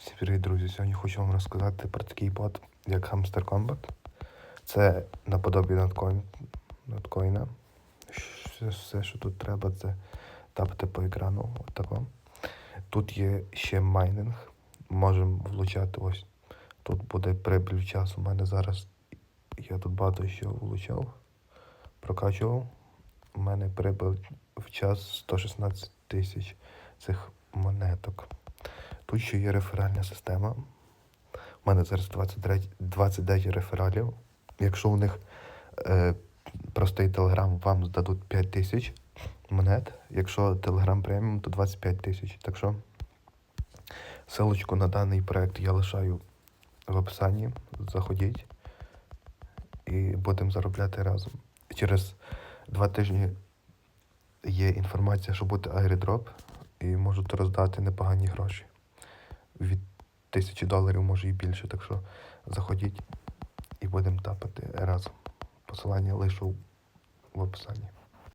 Всім привіт, друзі! Сьогодні хочу вам розказати про такий бот, як Hamster Combat. Це наподобі надкоін, надкоїна. Все, що тут треба, це тапати по екрану. Отако. Тут є ще майнинг. Можемо влучати ось. Тут буде прибіль в час. У мене зараз я тут багато що влучав, прокачував. У мене прибиль в час 116 тисяч цих монеток. Тут ще є реферальна система. У мене зараз 29, 29 рефералів. Якщо у них е, простий телеграм, вам здадуть 5 тисяч монет. Якщо телеграм преміум, то 25 тисяч. Так що ссылочку на даний проект я лишаю в описанні. Заходіть і будемо заробляти разом. Через два тижні є інформація, що буде айрдроп, і можуть роздати непогані гроші. Від тисячі доларів, може і більше. Так що заходіть і будемо тапати разом. Посилання лишу в описанні.